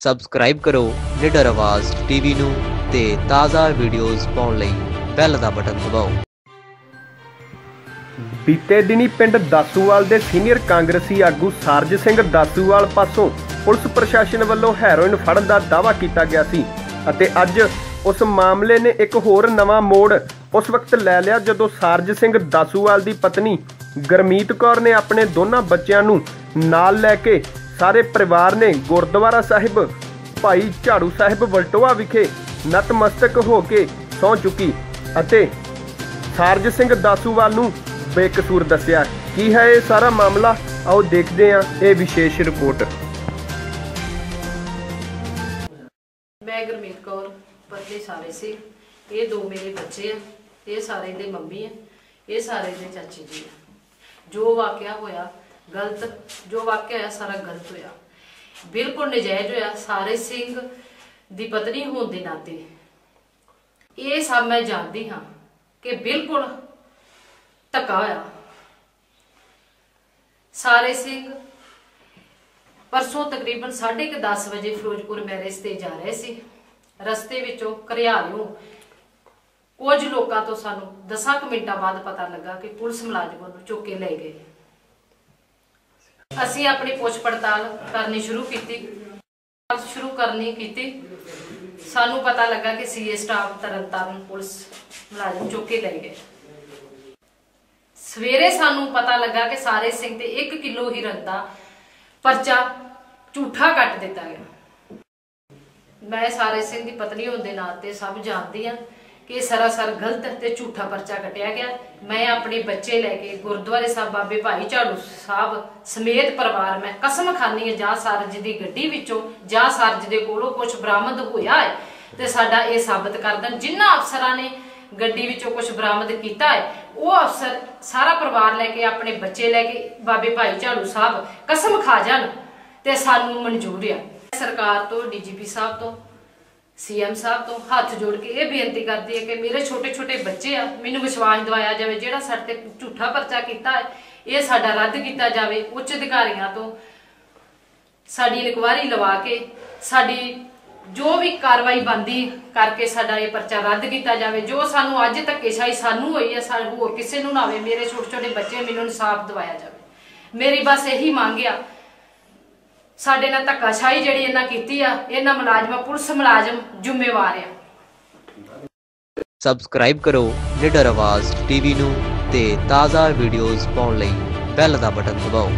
Subscribe ਕਰੋ ਨਿਡਰ ਆਵਾਜ਼ ਟੀਵੀ ਨੂੰ ਤੇ ਤਾਜ਼ਾ ਵੀਡੀਓਜ਼ ਪਾਉਣ ਲਈ ਬੈਲ ਦਾ ਬਟਨ ਦਬਾਓ। ਬੀਤੇ ਦਿਨੀ ਪਿੰਡ ਦਾਸੂਵਾਲ ਦੇ ਸੀਨੀਅਰ ਕਾਂਗਰਸੀ ਆਗੂ ਸਾਰਜ ਸਿੰਘ ਦਾਸੂਵਾਲ ਪਾਸੋਂ ਪੁਲਿਸ ਪ੍ਰਸ਼ਾਸਨ ਵੱਲੋਂ ਹੈਰੋਇਨ ਫੜਨ ਦਾ ਦਾਅਵਾ ਕੀਤਾ ਗਿਆ ਸੀ ਅਤੇ ਅੱਜ ਉਸ ਮਾਮਲੇ ਨੇ ਇੱਕ ਹੋਰ ਨਵਾਂ ਮੋੜ ਉਸ ਵਕਤ ਲੈ ਲਿਆ ਜਦੋਂ ਸਾਰਜ ਸਿੰਘ ਦਾਸੂਵਾਲ ਦੀ ਪਤਨੀ ਗਰਮੀਤ ਕੌਰ ਨੇ ਆਪਣੇ ਦੋਨਾਂ ਬੱਚਿਆਂ ਨੂੰ ਨਾਲ ਲੈ ਕੇ ਸਾਰੇ ਪਰਿਵਾਰ ਨੇ ਗੁਰਦੁਆਰਾ ਸਾਹਿਬ, ਭਾਈ ਝਾੜੂ ਸਾਹਿਬ ਵਲਟੋਆ ਵਿਖੇ ਨਤਮਸਤਕ ਹੋ ਕੇ ਸਹੁੰ ਚੁੱਕੀ ਅਤੇ ਸਾਰਜ ਸਿੰਘ ਦਾਸੂਵਾਲ ਨੂੰ ਬੇਕਸੂਰ ਦੱਸਿਆ, ਕੀ ਹੈ ਇਹ ਸਾਰਾ ਮਾਮਲਾ? ਆਓ ਦੇਖਦੇ ਹਾਂ ਇਹ ਵਿਸ਼ੇਸ਼ ਰਿਪੋਰਟ. ਮੈਂ ਗੁਰਮੀਤ ਕੌਰ ਪਤਨੀ ਸਾਰੇ ਸੀ। ਇਹ ਦੋ ਮੇਰੇ ਬੱਚੇ ਆ, ਇਹ ਸਾਰੇ ਦੇ ਮੰਮੀ ਆ, ਇਹ ਸਾਰੇ ਦੇ ਚਾਚੀ ਜੀ ਆ। ਜੋ ਵਾਕਿਆ ਹੋਇਆ ਗਲਤ, ਜੋ ਵਾਕਿਆ ਹੋਇਆ ਸਾਰਾ ਗਲਤ ਹੋਇਆ। ਬਿਲਕੁਲ ਨਜਾਇਜ਼ ਹੋਇਆ, ਸਾਰੇ ਸਿੰਘ ਦੀ ਪਤਨੀ ਹੋਣ ਦੇ ਨਾਤੇ। ਇਹ ਸਭ ਮੈਂ ਜਾਣਦੀ ਹਾਂ ਕਿ ਬਿਲਕੁਲ ਧੱਕਾ ਹੋਇਆ। ਸਾਰੇ ਸਿੰਘ ਪਰਸੋਂ ਤਕਰੀਬਨ 10:30 ਵਜੇ ਫਿਰੋਜ਼ਪੁਰ ਮੈਰਿਜ ਤੇ ਜਾ ਰਹੇ ਸੀ। ਰਸਤੇ ਵਿੱਚੋਂ ਘਰਿਆਲਿਓ ਕੁਝ ਲੋਕਾਂ ਤੋਂ ਸਾਨੂੰ 10 ਕੁ ਮਿੰਟਾਂ ਬਾਅਦ ਪਤਾ ਲੱਗਾ ਕਿ ਪੁਲਿਸ ਮੁਲਾਜ਼ਮ ਨੂੰ ਚੁੱਕ ਕੇ ਲੈ ਗਏ। ਅਸੀਂ ਆਪਣੀ ਪੁੱਛ ਪੜਤਾਲ ਕਰਨੀ ਸ਼ੁਰੂ ਕੀਤੀ। ਸ਼ੁਰੂ ਕਰਨੀ ਕੀਤੀ। ਸਾਨੂੰ ਪਤਾ ਲੱਗਾ ਕਿ ਸੀਏ ਸਟਾਫ ਤਰਨਤਾਰਨ ਪੁਲਿਸ ਮੁਲਾਜ਼ਮ ਚੁੱਕ ਕੇ ਲੈ ਗਏ। ਸਵੇਰੇ ਸਾਨੂੰ ਪਤਾ ਲੱਗਾ ਕਿ ਸਾਰੇ ਸਿੰਘ ਤੇ 1 ਕਿਲੋ ਹੀਰਨ ਦਾ ਪਰਚਾ ਝੂਠਾ ਕੱਟ ਦਿੱਤਾ ਗਿਆ। ਮੈਂ ਸਾਰੇ ਸਿੰਘ ਦੀ ਪਤਨੀ ਹੋਣ ਦੇ ਨਾਤੇ ਸਭ ਜਾਣਦੀ ਹਾਂ। ਕਿ ਸਰਾਸਰ ਗਲਤ ਤੇ ਝੂਠਾ ਪਰਚਾ ਕੱਟਿਆ ਗਿਆ। ਮੈਂ ਆਪਣੇ ਬੱਚੇ ਲੈ ਕੇ ਗੁਰਦੁਆਰੇ ਸਾਹਿਬ ਬਾਬੇ ਭਾਈ ਝਾੜੂ ਸਾਹਿਬ ਸਮੇਤ ਪਰਿਵਾਰ, ਮੈਂ ਕਸਮ ਖਾਨੀ ਹੈ, ਜਾਂ ਸਰਜ ਦੀ ਗੱਡੀ ਵਿੱਚੋਂ ਜਾਂ ਸਰਜ ਦੇ ਕੋਲੋਂ ਕੁਝ ਬਰਾਮਦ ਹੋਇਆ ਹੈ ਤੇ ਸਾਡਾ ਇਹ ਸਾਬਤ ਕਰ ਦੇਣ। ਜਿਨ੍ਹਾਂ ਅਫਸਰਾਂ ਨੇ ਗੱਡੀ ਵਿੱਚੋਂ ਕੁਝ ਬਰਾਮਦ ਕੀਤਾ ਹੈ, ਉਹ ਅਫਸਰ ਸਾਰਾ ਪਰਿਵਾਰ ਲੈ ਕੇ, ਆਪਣੇ ਬੱਚੇ ਲੈ ਕੇ ਬਾਬੇ ਭਾਈ ਝਾੜੂ ਸਾਹਿਬ ਕਸਮ ਖਾ ਜਾਣ ਤੇ ਸਾਨੂੰ ਮਨਜ਼ੂਰ ਆ। ਸਰਕਾਰ ਤੋਂ, ਡੀਜੀਪੀ ਸਾਹਿਬ ਤੋਂ ਸੀਐਮ ਸਾਹਿਬ ਤੋਂ ਹੱਥ ਜੋੜ ਕੇ ਇਹ ਬੇਨਤੀ ਕਰਦੀ ਹੈ ਕਿ ਮੇਰੇ ਛੋਟੇ ਛੋਟੇ ਬੱਚੇ ਆ, ਮੈਨੂੰ ਵਿਸ਼ਵਾਸ ਦਿਵਾਇਆ ਜਾਵੇ, ਜਿਹੜਾ ਸਾਡੇ ਤੇ ਝੂਠਾ ਪਰਚਾ ਕੀਤਾ ਇਹ ਸਾਡਾ ਰੱਦ ਕੀਤਾ ਜਾਵੇ ਉੱਚ ਅਧਿਕਾਰੀਆਂ ਤੋਂ। ਸਾਡੀ ਇਨਕੁਆਇਰੀ ਲਵਾ ਕੇ, ਸਾਡੀ ਜੋ ਵੀ ਕਾਰਵਾਈ ਬੰਦੀ ਕਰਕੇ ਸਾਡਾ ਇਹ ਪਰਚਾ ਰੱਦ ਕੀਤਾ ਜਾਵੇ, ਜੋ ਸਾਨੂੰ ਅੱਜ ਧੱਕੇਸ਼ਾਹੀ ਸਾਨੂੰ ਹੋਈ ਹੈ ਸਾਨੂੰ ਹੋਰ ਕਿਸੇ ਨੂੰ ਨਾ ਹੋਵੇ, ਮੇਰੇ ਛੋਟੇ ਛੋਟੇ ਬੱਚੇ ਮੈਨੂੰ ਇਨਸਾਫ ਦਿਵਾਇਆ ਜਾਵੇ। ਮੇਰੀ ਬਸ ਇਹੀ ਮੰਗ ਆ ਸਾਡੇ ਨਾਲ ਧੱਕਾਸ਼ਾਹੀ ਜਿਹੜੀ ਇਹਨਾਂ ਕੀਤੀ ਆ, ਇਹਨਾਂ ਮੁਲਾਜ਼ਮਾਂ, ਪੁਲਿਸ ਮੁਲਾਜ਼ਮ ਜ਼ਿੰਮੇਵਾਰ ਆ। ਸਬਸਕ੍ਰਾਈਬ ਕਰੋ ਨਿਡਰ ਆਵਾਜ਼ ਟੀਵੀ ਨੂੰ ਤੇ ਤਾਜ਼ਾ ਵੀਡੀਓਜ਼ ਪਾਉਣ ਲਈ ਬੈਲ ਦਾ ਬਟਨ ਦਬਾਓ।